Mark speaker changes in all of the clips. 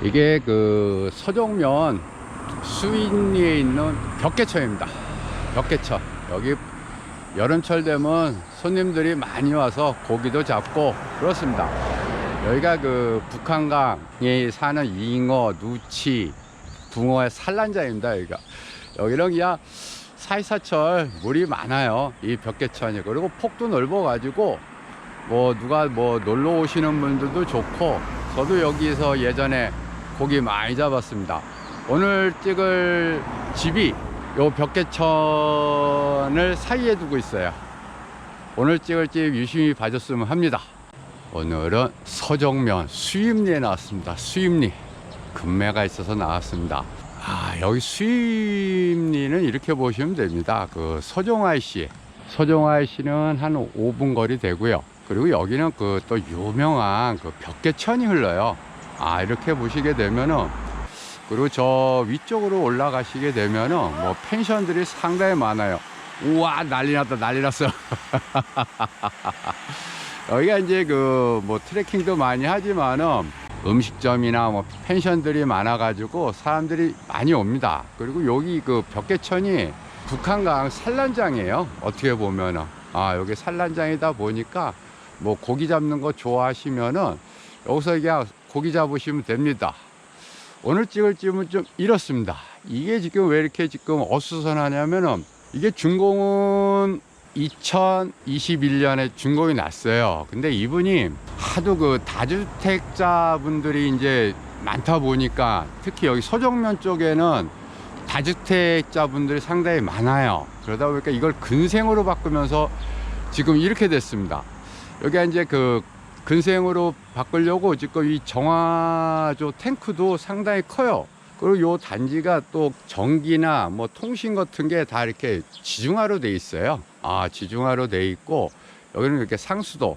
Speaker 1: 이게 그 서정면 수인리에 있는 벽계천입니다. 벽계천. 여기 여름철 되면 손님들이 많이 와서 고기도 잡고 그렇습니다. 여기가 그 북한강에 사는 잉어, 누치, 붕어의 산란장입니다. 여기가. 여기는 그냥 사이사철 물이 많아요. 이 벽계천이. 그리고 폭도 넓어가지고 뭐 누가 뭐 놀러 오시는 분들도 좋고 저도 여기서 예전에 고기 많이 잡았습니다. 오늘 찍을 집이 요 벽계천을 사이에 두고 있어요. 오늘 찍을 집 유심히 봐줬으면 합니다. 오늘은 서정면 수입리에 나왔습니다. 수입리. 금매가 있어서 나왔습니다. 아, 여기 수입리는 이렇게 보시면 됩니다. 그 서종아이 씨. 서종아이 씨는 한 5분 거리 되고요. 그리고 여기는 그 또 유명한 그 벽계천이 흘러요. 아, 이렇게 보시게 되면은 그리고 저 위쪽으로 올라가시게 되면은 뭐 펜션들이 상당히 많아요. 우와, 난리 났다, 난리 났어. 여기가 이제 그 뭐 트레킹도 많이 하지만은 음식점이나 뭐 펜션들이 많아 가지고 사람들이 많이 옵니다. 그리고 여기 그 벽계천이 북한강 산란장이에요. 어떻게 보면은 아 여기 산란장이다 보니까 뭐 고기 잡는 거 좋아하시면은 여기서 그냥 고기 잡으시면 됩니다. 오늘 찍을 집은 좀 이렇습니다. 이게 지금 왜 이렇게 지금 어수선하냐면은 이게 준공은 2021년에 준공이 났어요. 근데 이분이 하도 그 다주택자 분들이 이제 많다 보니까 특히 여기 서정면 쪽에는 다주택자 분들이 상당히 많아요. 그러다 보니까 이걸 근생으로 바꾸면서 지금 이렇게 됐습니다. 여기가 이제 그 근생으로 바꾸려고 지금 이 정화조 탱크도 상당히 커요. 그리고 요 단지가 또 전기나 뭐 통신 같은 게 다 이렇게 지중화로 돼 있어요. 아, 지중화로 돼 있고 여기는 이렇게 상수도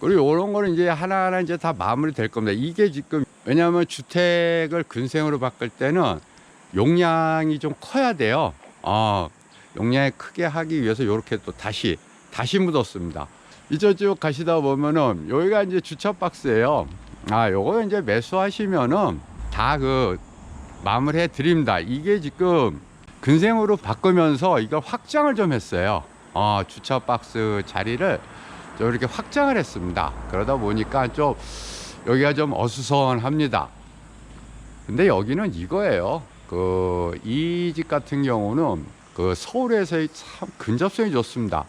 Speaker 1: 그리고 이런 거는 이제 하나하나 이제 다 마무리 될 겁니다. 이게 지금 왜냐하면 주택을 근생으로 바꿀 때는 용량이 좀 커야 돼요. 아, 용량이 크게 하기 위해서 이렇게 또 다시 다시 묻었습니다. 이저쪽 가시다 보면은 여기가 이제 주차 박스예요. 아, 요거 이제 매수하시면은 다 그 마무리 해 드립니다. 이게 지금 근생으로 바꾸면서 이걸 확장을 좀 했어요. 아, 주차 박스 자리를 좀 이렇게 확장을 했습니다. 그러다 보니까 좀 여기가 좀 어수선합니다. 근데 여기는 이거예요. 그 이 집 같은 경우는 그 서울에서의 참 근접성이 좋습니다.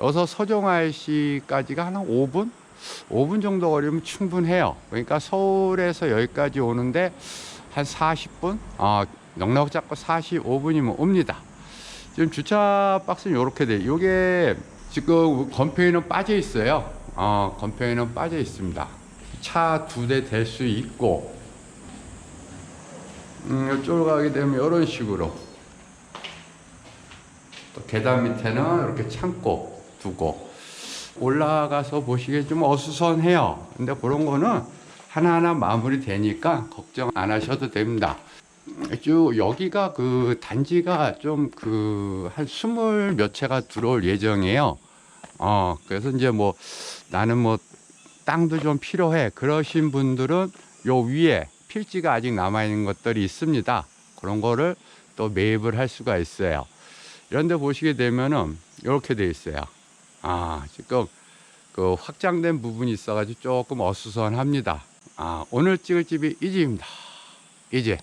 Speaker 1: 여기서 서정아이 씨까지가 한 5분? 5분 정도 거리면 충분해요. 그러니까 서울에서 여기까지 오는데 한 40분? 아, 넉넉 잡고 45분이면 옵니다. 지금 주차 박스는 이렇게 돼. 요게 지금 건폐에는 빠져 있어요. 어, 건폐에는 빠져 있습니다. 차 두대댈수 있고, 음, 이쪽으로 가게 되면 이런 식으로. 또 계단 밑에는 이렇게 창고 두고, 올라가서 좀 어수선해요. 근데 그런 거는 하나하나 마무리 되니까 걱정 안 하셔도 됩니다. 쭉 여기가 그 단지가 좀 그 한 스물 몇 채가 들어올 예정이에요. 어, 그래서 이제 뭐 나는 뭐 땅도 좀 필요해. 그러신 분들은 요 위에 필지가 아직 남아 있는 것들이 있습니다. 그런 거를 또 매입을 할 수가 있어요. 이런데 보시게 되면은 이렇게 돼 있어요. 아, 지금 그 확장된 부분이 있어가지고 조금 어수선합니다. 아, 오늘 찍을 집이 이 집입니다. 이 집.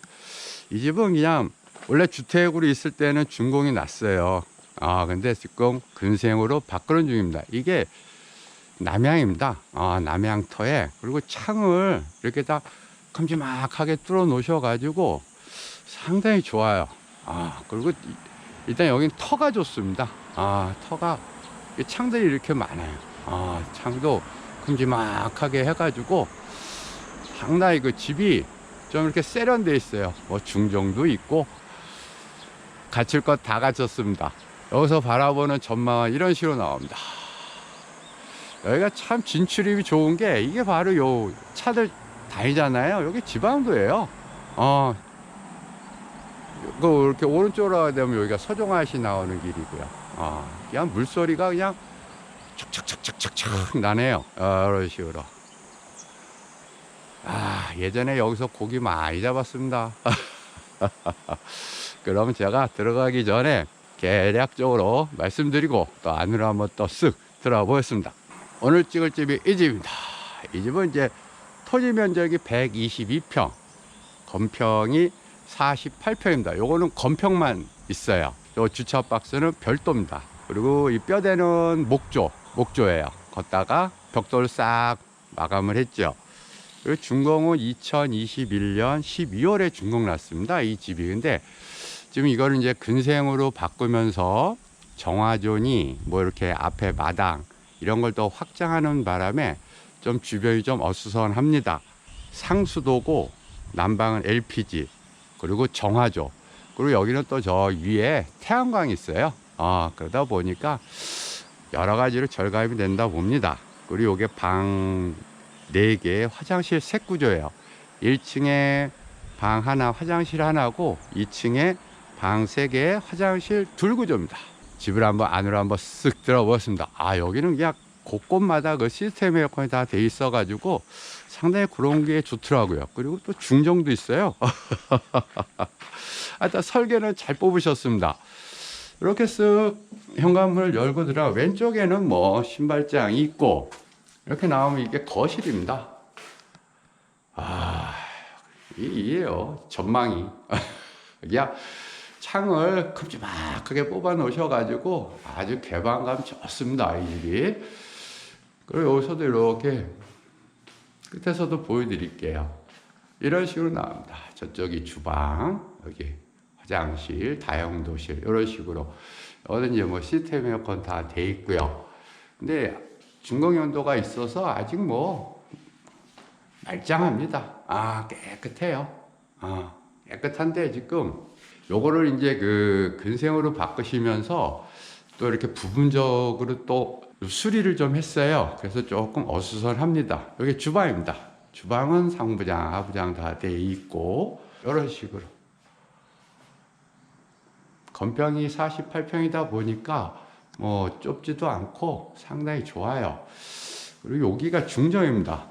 Speaker 1: 이 집은 그냥 원래 주택으로 있을 때는 준공이 났어요. 아, 근데 지금 근생으로 바꾸는 중입니다. 이게 남향입니다. 아, 남향터에 그리고 창을 이렇게 다 큼지막하게 뚫어 놓으셔가지고 상당히 좋아요. 아, 그리고 이- 일단 여긴 터가 좋습니다. 아, 터가 이 창들이 이렇게 많아요. 아, 창도 큼지막하게 해가지고 상당히 그 집이 좀 이렇게 세련돼 있어요. 뭐 중정도 있고 갖출 것 다 갖췄습니다. 여기서 바라보는 전망은 이런 식으로 나옵니다. 여기가 참 진출입이 좋은 게 이게 바로 요 차들 다니잖아요. 여기 지방도예요. 어, 그 이렇게 오른쪽으로 가게 되면 여기가 서종아시 나오는 길이고요. 아, 그냥 물소리가 그냥 척척척척척척 나네요. 어, 이런 식으로. 아, 예전에 여기서 고기 많이 잡았습니다. 그럼 제가 들어가기 전에 대략적으로 말씀드리고 또 안으로 한번 또 쓱 들어가 보겠습니다. 오늘 찍을 집이 이 집입니다. 이 집은 이제 토지 면적이 122평, 건평이 48평입니다. 요거는 건평만 있어요. 요 주차 박스는 별도입니다. 그리고 이 뼈대는 목조, 목조예요. 걷다가 벽돌 싹 마감을 했죠. 그리고 준공은 2021년 12월에 준공 났습니다. 이 집이. 근데 지금 이거를 이제 근생으로 바꾸면서 정화존이 뭐 이렇게 앞에 마당 이런 걸 더 확장하는 바람에 좀 주변이 좀 어수선합니다. 상수도고 난방은 LPG 그리고 정화조 그리고 여기는 또 저 위에 태양광이 있어요. 아 그러다 보니까 여러 가지로 절감이 된다 봅니다. 그리고 이게 방 4개 화장실 색 구조예요. 1층에 방 하나 화장실 하나고 2층에 방 3개 화장실 둘 구조입니다. 집을 한번 안으로 한번 쓱 들어보겠습니다. 아 여기는 그냥 곳곳마다 그 시스템 에어컨이 다 돼 있어 가지고 상당히 그런 게 좋더라고요. 그리고 또 중정도 있어요. 하여튼 설계는 잘 뽑으셨습니다. 이렇게 쓱 현관문을 열고 들어가 왼쪽에는 뭐 신발장이 있고 이렇게 나오면 이게 거실입니다. 아, 이- 이에요. 전망이. 그냥 창을 큼지막하게 뽑아 놓으셔가지고 아주 개방감 좋습니다. 이 집이. 그리고 여기서도 이렇게 끝에서도 보여드릴게요. 이런 식으로 나옵니다. 저쪽이 주방, 여기 화장실, 다용도실 이런 식으로. 이제 뭐 시스템 에어컨 다 돼 있고요. 근데 준공 연도가 있어서 아직 뭐 말짱합니다. 아 깨끗해요. 아 깨끗한데 지금 요거를 이제 그 근생으로 바꾸시면서 또 이렇게 부분적으로 또 수리를 좀 했어요. 그래서 조금 어수선합니다. 여기 주방입니다. 주방은 상부장, 하부장 다 돼 있고 이런 식으로 건평이 48평이다 보니까 뭐 좁지도 않고 상당히 좋아요. 그리고 여기가 중정입니다.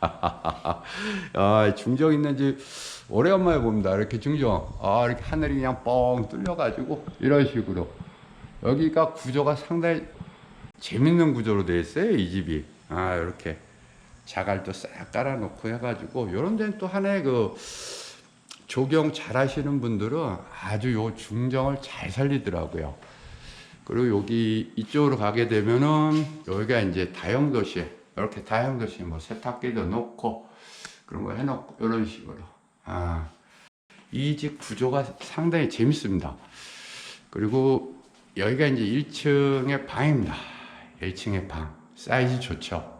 Speaker 1: 아, 중정 있는 집 오래간만에 봅니다. 이렇게 중정. 아, 이렇게 하늘이 그냥 뻥 뚫려가지고 이런 식으로. 여기가 구조가 상당히 재밌는 구조로 되어 있어요. 이 집이. 아, 이렇게 자갈도 싹 깔아놓고 해가지고 이런 데는 또 하나의 그 조경 잘 하시는 분들은 아주 요 중정을 잘 살리더라고요. 그리고 여기 이쪽으로 가게 되면은 여기가 이제 다용도실 이렇게 다용도실 뭐 세탁기도 놓고 그런 거 해놓고 이런 식으로 아 이 집 구조가 상당히 재밌습니다. 그리고 여기가 이제 1층의 방입니다. 1층의 방 사이즈 좋죠.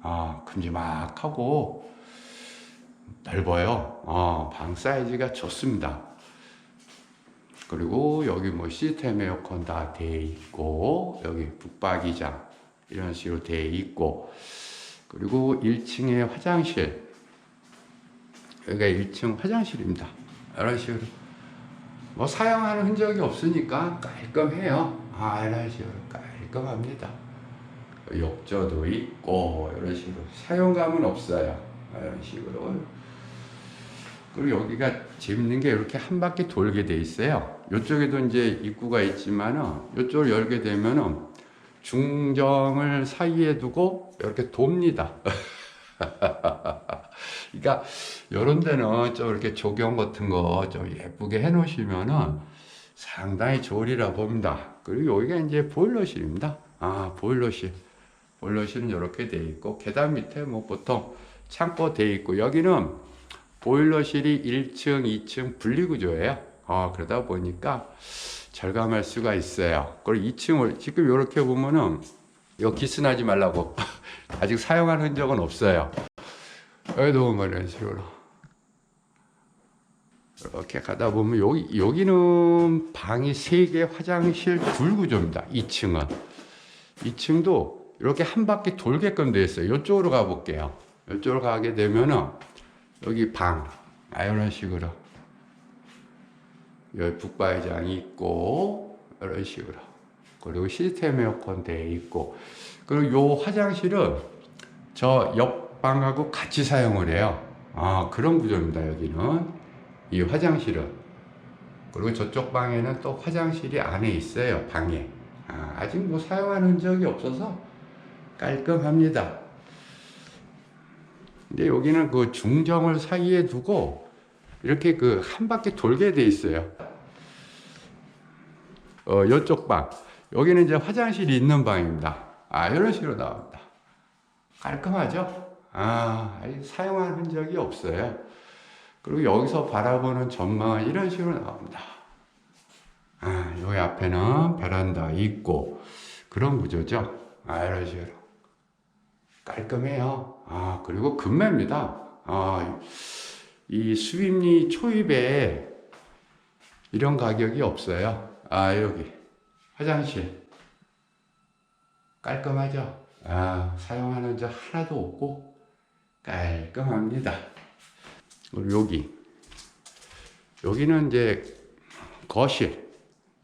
Speaker 1: 아 큼지막하고 넓어요. 어, 방 사이즈가 좋습니다. 그리고 여기 뭐 시스템 에어컨 다 돼 있고 여기 북박이장 이런 식으로 돼 있고 그리고 1층에 화장실 여기가 1층 화장실입니다. 이런 식으로 뭐 사용하는 흔적이 없으니까 깔끔해요. 아 이런 식으로 깔끔합니다. 욕조도 있고 이런 식으로 사용감은 없어요. 이런 식으로 그리고 여기가 재밌는 게 이렇게 한 바퀴 돌게 돼 있어요. 이쪽에도 이제 입구가 있지만은 이쪽을 열게 되면은 중정을 사이에 두고 이렇게 돕니다. 그러니까 이런 데는 좀 이렇게 조경 같은 거 좀 예쁘게 해 놓으시면은 상당히 좋으리라 봅니다. 그리고 여기가 이제 보일러실입니다. 아, 보일러실. 보일러실은 이렇게 돼 있고 계단 밑에 뭐 보통 창고 돼 있고 여기는 보일러실이 1층, 2층 분리구조예요. 어, 그러다 보니까 절감할 수가 있어요. 그리고 2층을 지금 이렇게 보면은 이거 기스나지 말라고 아직 사용한 흔적은 없어요. 여기도 보면 이런 식으로 이렇게 가다 보면 여기 여기는 방이 3개, 화장실 둘 구조입니다. 2층은 2층도 이렇게 한 바퀴 돌게끔 되어 있어요. 이쪽으로 가볼게요. 이쪽으로 가게 되면은 여기 방, 아, 이런 식으로. 여기 북바이장이 있고, 이런 식으로. 그리고 시스템 에어컨 돼 있고, 그리고 요 화장실은 저옆 옆방하고 같이 사용을 해요. 아, 그런 구조입니다, 여기는. 이 화장실은. 그리고 저쪽 방에는 또 화장실이 안에 있어요, 방에. 아, 아직 뭐 사용하는 적이 없어서 깔끔합니다. 근데 여기는 그 중정을 사이에 두고 이렇게 그 한 바퀴 돌게 돼 있어요. 어, 이쪽 방. 여기는 이제 화장실이 있는 방입니다. 아, 이런 식으로 나옵니다. 깔끔하죠? 아, 사용한 적이 없어요. 그리고 여기서 바라보는 전망은 이런 식으로 나옵니다. 아, 여기 앞에는 베란다 있고 그런 구조죠. 아, 이런 식으로. 깔끔해요. 아, 그리고 금매입니다. 아, 이 수입리 초입에 이런 가격이 없어요. 아, 여기. 화장실. 깔끔하죠? 아, 사용하는 적 하나도 없고 깔끔합니다. 그리고 여기. 여기는 이제 거실.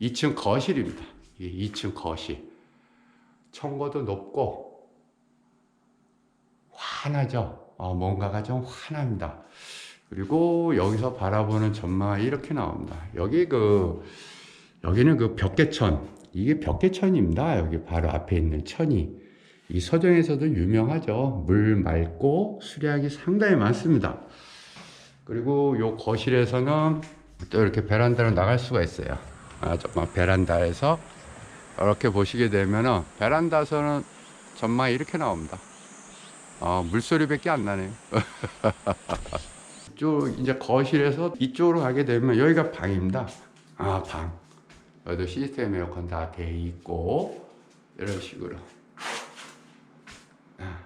Speaker 1: 2층 거실입니다. 이게 2층 거실. 청고도 높고 환하죠. 어, 뭔가가 좀 환합니다. 그리고 여기서 바라보는 전망이 이렇게 나옵니다. 여기 그 여기는 그 벽계천. 이게 벽계천입니다. 여기 바로 앞에 있는 천이. 이 서정에서도 유명하죠. 물 맑고 수량이 상당히 많습니다. 그리고 요 거실에서는 또 이렇게 베란다로 나갈 수가 있어요. 아, 정말 베란다에서 이렇게 보시게 되면은 베란다에서는 전망이 이렇게 나옵니다. 아, 물소리밖에 안 나네요. 이쪽 이제 거실에서 이쪽으로 가게 되면 여기가 방입니다. 아, 방. 여기도 시스템 에어컨 다 돼 있고 이런 식으로. 아.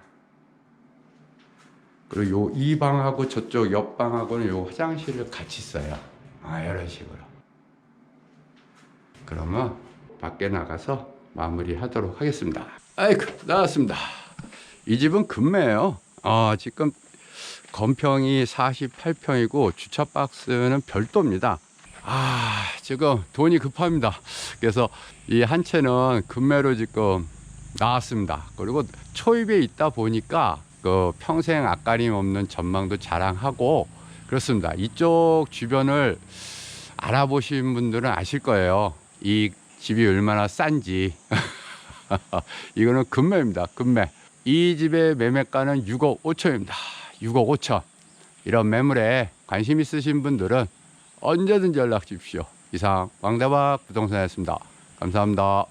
Speaker 1: 그리고 요 이 방하고 저쪽 옆 방하고는 요 화장실을 같이 써요. 아, 이런 식으로. 그러면 밖에 나가서 마무리하도록 하겠습니다. 아이고, 나왔습니다. 이 집은 금매예요. 아, 지금 건평이 48평이고 주차 박스는 별도입니다. 아, 지금 돈이 급합니다. 그래서 이 한 채는 금매로 지금 나왔습니다. 그리고 초입에 있다 보니까 그 평생 앞가림 없는 전망도 자랑하고 그렇습니다. 이쪽 주변을 알아보신 분들은 아실 거예요. 이 집이 얼마나 싼지. 이거는 금매입니다. 금매. 이 집의 매매가는 6억 5천입니다. 6억 5천. 이런 매물에 관심 있으신 분들은 언제든지 연락 주십시오. 이상 왕다박 부동산이었습니다. 감사합니다.